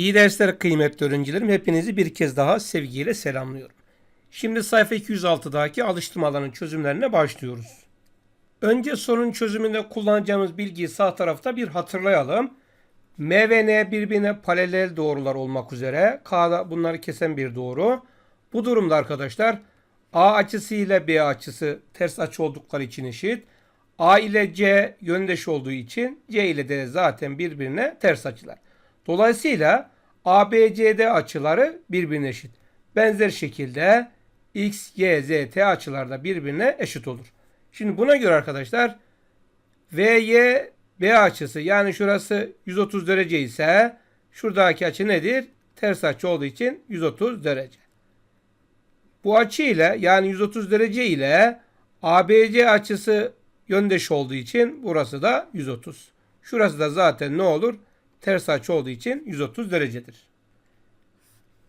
İyi dersler kıymetli öğrencilerim. Hepinizi bir kez daha sevgiyle selamlıyorum. Şimdi sayfa 206'daki alıştırmaların çözümlerine başlıyoruz. Önce sorunun çözümünde kullanacağımız bilgiyi sağ tarafta bir hatırlayalım. M ve N birbirine paralel doğrular olmak üzere K'da bunları kesen bir doğru. Bu durumda arkadaşlar A açısı ile B açısı ters açı oldukları için eşit. A ile C yöndeş olduğu için C ile D zaten birbirine ters açılar. Dolayısıyla ABCD açıları birbirine eşit. Benzer şekilde X, Y, Z, T açılar da birbirine eşit olur. Şimdi buna göre arkadaşlar VY B açısı yani şurası 130 derece ise şuradaki açı nedir? Ters açı olduğu için 130 derece. Bu açı ile yani 130 derece ile ABC açısı yöndeş olduğu için burası da 130. Şurası da zaten ne olur? Ters açı olduğu için 130 derecedir.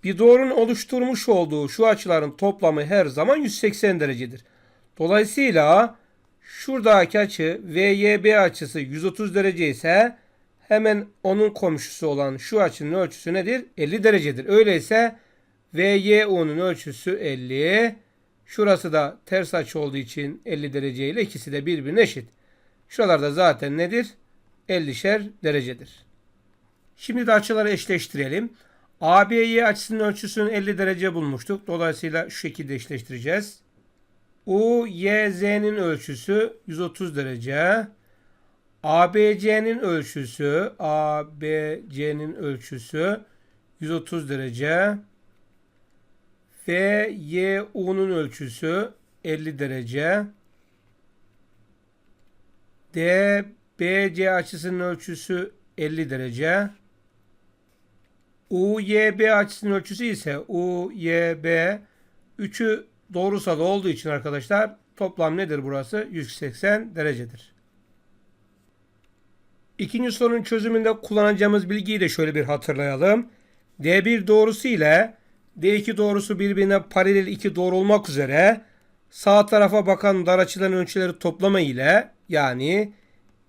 Bir doğrunun oluşturmuş olduğu şu açıların toplamı her zaman 180 derecedir. Dolayısıyla şuradaki açı VYB açısı 130 derece ise hemen onun komşusu olan şu açının ölçüsü nedir? 50 derecedir. Öyleyse VYU'nun ölçüsü 50. Şurası da ters açı olduğu için 50 derece ile ikisi de birbirine eşit. Şuralarda zaten nedir? 50'şer derecedir. Şimdi de açıları eşleştirelim. ABY açısının ölçüsünü 50 derece bulmuştuk. Dolayısıyla şu şekilde eşleştireceğiz. UYZ'nin ölçüsü 130 derece. ABC'nin ölçüsü ABC'nin ölçüsü 130 derece. Ve YU'nun ölçüsü 50 derece. DBC açısının ölçüsü 50 derece. UYB açısının ölçüsü ise UYB 3'ü doğrusal olduğu için arkadaşlar toplam nedir burası? 180 derecedir. İkinci sorunun çözümünde kullanacağımız bilgiyi de şöyle bir hatırlayalım. D1 doğrusu ile D2 doğrusu birbirine paralel iki doğru olmak üzere sağ tarafa bakan dar açıların ölçüleri toplama ile yani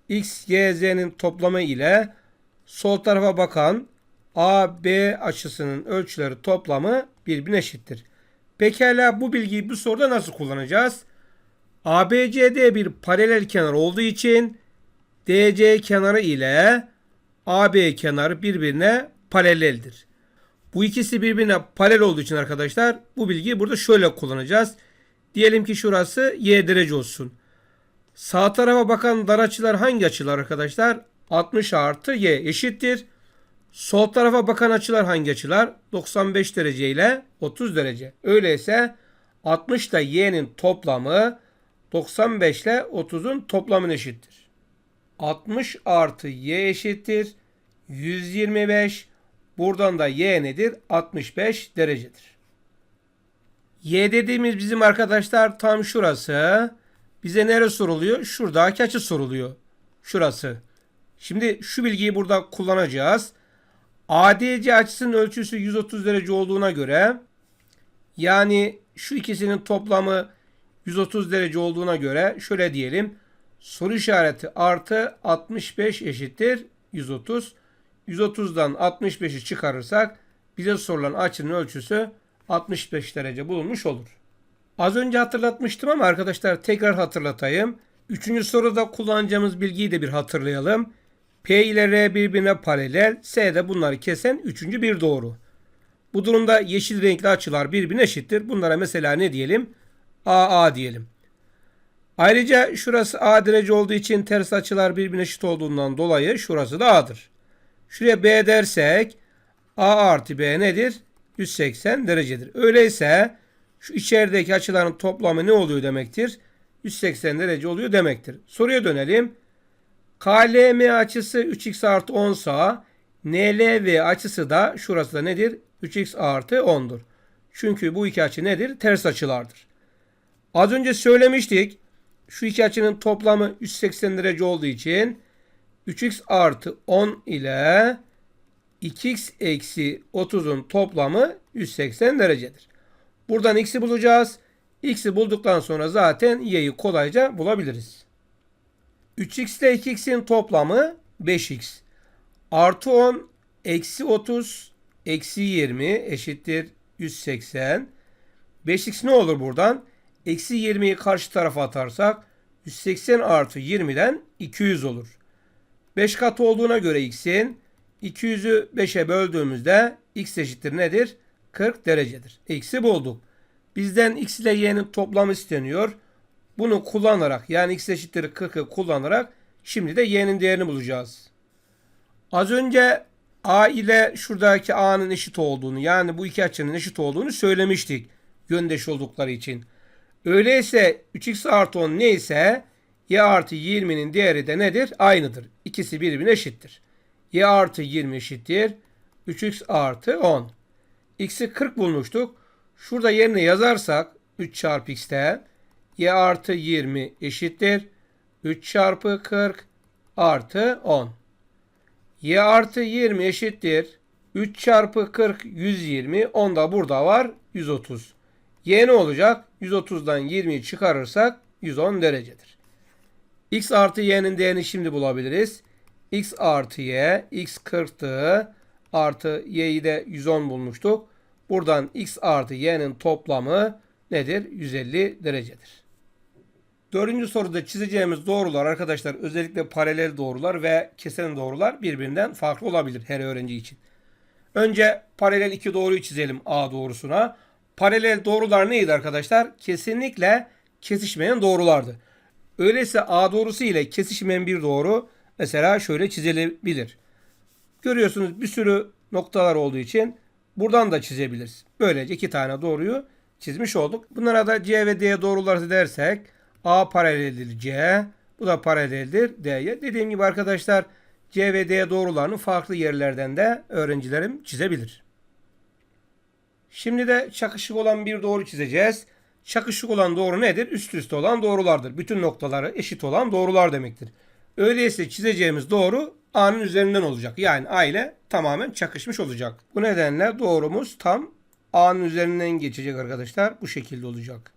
x, y, z'nin toplamı ile sol tarafa bakan A, B açısının ölçüleri toplamı birbirine eşittir. Pekala bu bilgiyi bu soruda nasıl kullanacağız? ABCD bir paralel kenar olduğu için DC kenarı ile AB kenarı birbirine paraleldir. Bu ikisi birbirine paralel olduğu için arkadaşlar bu bilgiyi burada şöyle kullanacağız. Diyelim ki şurası y derece olsun. Sağ tarafa bakan dar açılar hangi açılar arkadaşlar? 60 artı y eşittir. Sol tarafa bakan açılar hangi açılar? 95 derece ile 30 derece. Öyleyse 60 ile y'nin toplamı 95 ile 30'un toplamına eşittir. 60 artı y eşittir. 125. Buradan da y nedir? 65 derecedir. Y dediğimiz bizim arkadaşlar tam şurası. Bize nere soruluyor? Şuradaki açı soruluyor. Şurası. Şimdi şu bilgiyi burada kullanacağız. ADC açısının ölçüsü 130 derece olduğuna göre yani şu ikisinin toplamı 130 derece olduğuna göre şöyle diyelim. Soru işareti artı 65 eşittir 130. 130'dan 65'i çıkarırsak bize sorulan açının ölçüsü 65 derece bulunmuş olur. Az önce hatırlatmıştım ama arkadaşlar tekrar hatırlatayım. Üçüncü soruda kullanacağımız bilgiyi de bir hatırlayalım. P ile R birbirine paralel. S de bunları kesen üçüncü bir doğru. Bu durumda yeşil renkli açılar birbirine eşittir. Bunlara mesela ne diyelim? AA diyelim. Ayrıca şurası A derece olduğu için ters açılar birbirine eşit olduğundan dolayı şurası da A'dır. Şuraya B dersek A artı B nedir? 180 derecedir. Öyleyse şu içerideki açıların toplamı ne oluyor demektir? 180 derece oluyor demektir. Soruya dönelim. KLM açısı 3x artı 10 sa NLV açısı da şurası da nedir? 3x artı 10'dur. Çünkü bu iki açı nedir? Ters açılardır. Az önce söylemiştik. Şu iki açının toplamı 180 derece olduğu için 3x artı 10 ile 2x eksi 30'un toplamı 180 derecedir. Buradan x'i bulacağız. X'i bulduktan sonra zaten y'yi kolayca bulabiliriz. 3x ile 2x'in toplamı 5x. Artı 10 eksi 30 eksi 20 eşittir 180. 5x ne olur buradan? Eksi 20'yi karşı tarafa atarsak 180 artı 20'den 200 olur. 5 kat olduğuna göre x'in 200'ü 5'e böldüğümüzde x eşittir nedir? 40 derecedir. X'i bulduk. Bizden x ile y'nin toplamı isteniyor. Bunu kullanarak yani x eşittir 40'ı kullanarak şimdi de y'nin değerini bulacağız. Az önce a ile şuradaki a'nın eşit olduğunu yani bu iki açının eşit olduğunu söylemiştik. Yöndeş oldukları için. Öyleyse 3x artı 10 neyse y artı 20'nin değeri de nedir? Aynıdır. İkisi birbirine eşittir. y artı 20 eşittir. 3x artı 10. x'i 40 bulmuştuk. Şurada yerine yazarsak 3 çarpı x'te y artı 20 eşittir. 3 çarpı 40 artı 10. y artı 20 eşittir. 3 çarpı 40 120. 10 da burada var 130. y ne olacak? 130'dan 20'yi çıkarırsak 110 derecedir. x artı y'nin değerini şimdi bulabiliriz. x artı y x 40'tı. Artı y'yi de 110 bulmuştuk. Buradan x artı y'nin toplamı nedir? 150 derecedir. Dördüncü soruda çizeceğimiz doğrular arkadaşlar özellikle paralel doğrular ve kesen doğrular birbirinden farklı olabilir her öğrenci için. Önce paralel iki doğruyu çizelim A doğrusuna. Paralel doğrular neydi arkadaşlar? Kesinlikle kesişmeyen doğrulardı. Öyleyse A doğrusu ile kesişmeyen bir doğru mesela şöyle çizilebilir. Görüyorsunuz bir sürü noktalar olduğu için buradan da çizebiliriz. Böylece iki tane doğruyu çizmiş olduk. Bunlara da C ve D doğruları dersek A paraleldir C. Bu da paraleldir D'ye. Dediğim gibi arkadaşlar C ve D doğrularını farklı yerlerden de öğrencilerim çizebilir. Şimdi de çakışık olan bir doğru çizeceğiz. Çakışık olan doğru nedir? Üst üste olan doğrulardır. Bütün noktaları eşit olan doğrular demektir. Öyleyse çizeceğimiz doğru A'nın üzerinden olacak. Yani A ile tamamen çakışmış olacak. Bu nedenle doğrumuz tam A'nın üzerinden geçecek arkadaşlar. Bu şekilde olacak.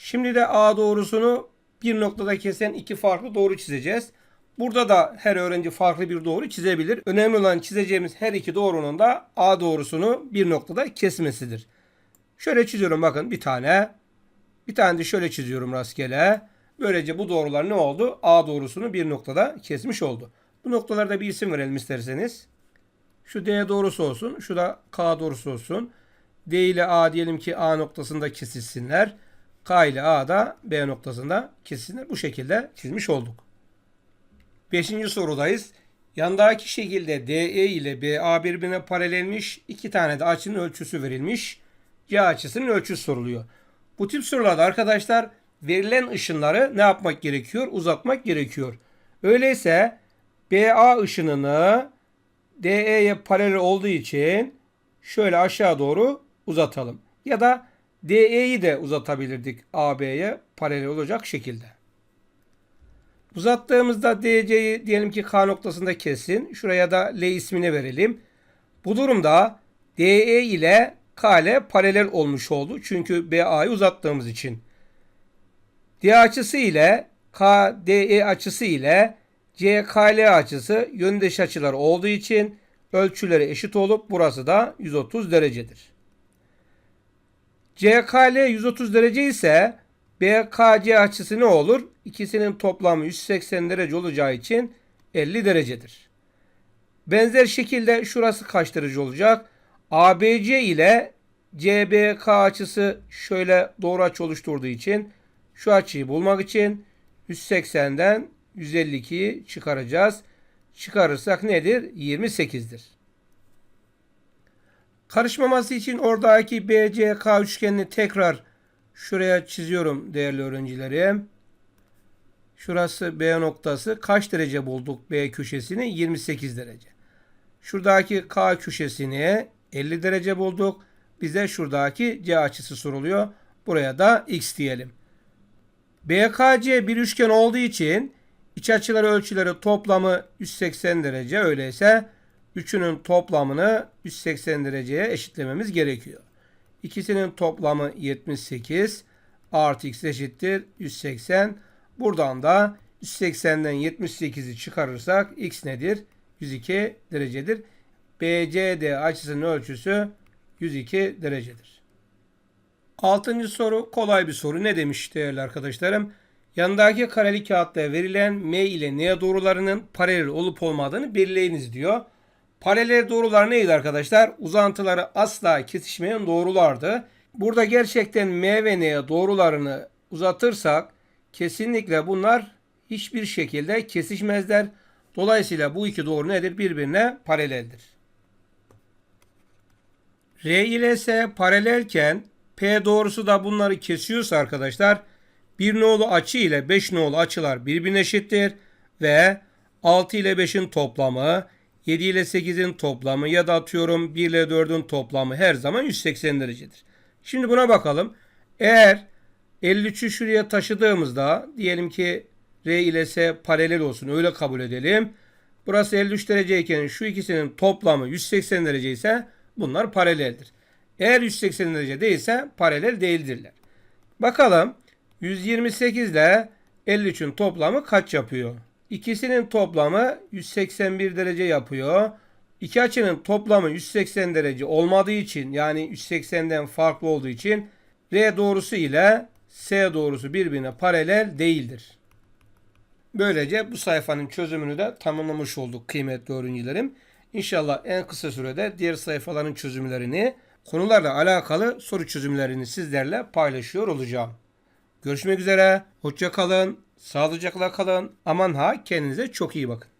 Şimdi de A doğrusunu bir noktada kesen iki farklı doğru çizeceğiz. Burada da her öğrenci farklı bir doğru çizebilir. Önemli olan çizeceğimiz her iki doğrunun da A doğrusunu bir noktada kesmesidir. Şöyle çiziyorum bakın bir tane. Bir tane de şöyle çiziyorum rastgele. Böylece bu doğrular ne oldu? A doğrusunu bir noktada kesmiş oldu. Bu noktalarda bir isim verelim isterseniz. Şu D doğrusu olsun. Şu da K doğrusu olsun. D ile A diyelim ki A noktasında kesişsinler. K ile A da B noktasında kesişsinler. Bu şekilde çizmiş olduk. Beşinci sorudayız. Yandaki şekilde DE ile BA birbirine paralelmiş. iki tane de açının ölçüsü verilmiş. C açısının ölçüsü soruluyor. Bu tip sorularda arkadaşlar verilen ışınları ne yapmak gerekiyor? Uzatmak gerekiyor. Öyleyse BA ışınını DE'ye paralel olduğu için şöyle aşağı doğru uzatalım. Ya da DE'yi de uzatabilirdik AB'ye paralel olacak şekilde. Uzattığımızda DC'yi diyelim ki K noktasında kesin. Şuraya da L ismini verelim. Bu durumda DE ile K ile paralel olmuş oldu. Çünkü BA'yı uzattığımız için. D açısı ile KDE açısı ile CKL açısı yöndeş açılar olduğu için ölçüleri eşit olup burası da 130 derecedir. CKL 130 derece ise BKC açısı ne olur? İkisinin toplamı 180 derece olacağı için 50 derecedir. Benzer şekilde şurası kaç derece olacak? ABC ile CBK açısı şöyle doğru açı oluşturduğu için şu açıyı bulmak için 180'den 152'yi çıkaracağız. Çıkarırsak nedir? 28'dir. Karışmaması için oradaki BCK üçgenini tekrar şuraya çiziyorum değerli öğrencilerim. Şurası B noktası. Kaç derece bulduk B köşesini? 28 derece. Şuradaki K köşesini 50 derece bulduk. Bize şuradaki C açısı soruluyor. Buraya da X diyelim. BKC bir üçgen olduğu için iç açıları ölçüleri toplamı 180 derece. Öyleyse üçünün toplamını 180 dereceye eşitlememiz gerekiyor. İkisinin toplamı 78 artı x eşittir 180. Buradan da 180'den 78'i çıkarırsak x nedir? 102 derecedir. BCD açısının ölçüsü 102 derecedir. Altıncı soru kolay bir soru. Ne demiş değerli arkadaşlarım? Yanındaki kareli kağıtta verilen M ile N doğrularının paralel olup olmadığını belirleyiniz diyor. Paralel doğrular neydi arkadaşlar? Uzantıları asla kesişmeyen doğrulardı. Burada gerçekten M ve N doğrularını uzatırsak kesinlikle bunlar hiçbir şekilde kesişmezler. Dolayısıyla bu iki doğru nedir? Birbirine paraleldir. R ile S paralelken P doğrusu da bunları kesiyorsa arkadaşlar bir nolu açı ile 5 nolu açılar birbirine eşittir ve 6 ile 5'in toplamı 7 ile 8'in toplamı ya da atıyorum 1 ile 4'ün toplamı her zaman 180 derecedir. Şimdi buna bakalım. Eğer 53'ü şuraya taşıdığımızda diyelim ki R ile S paralel olsun öyle kabul edelim. Burası 53 dereceyken şu ikisinin toplamı 180 derece ise bunlar paraleldir. Eğer 180 derece değilse paralel değildirler. Bakalım 128 ile 53'ün toplamı kaç yapıyor? İkisinin toplamı 181 derece yapıyor. İki açının toplamı 180 derece olmadığı için yani 180'den farklı olduğu için R doğrusu ile S doğrusu birbirine paralel değildir. Böylece bu sayfanın çözümünü de tamamlamış olduk kıymetli öğrencilerim. İnşallah en kısa sürede diğer sayfaların çözümlerini, konularla alakalı soru çözümlerini sizlerle paylaşıyor olacağım. Görüşmek üzere, hoşça kalın, sağlıcakla kalın, aman ha kendinize çok iyi bakın.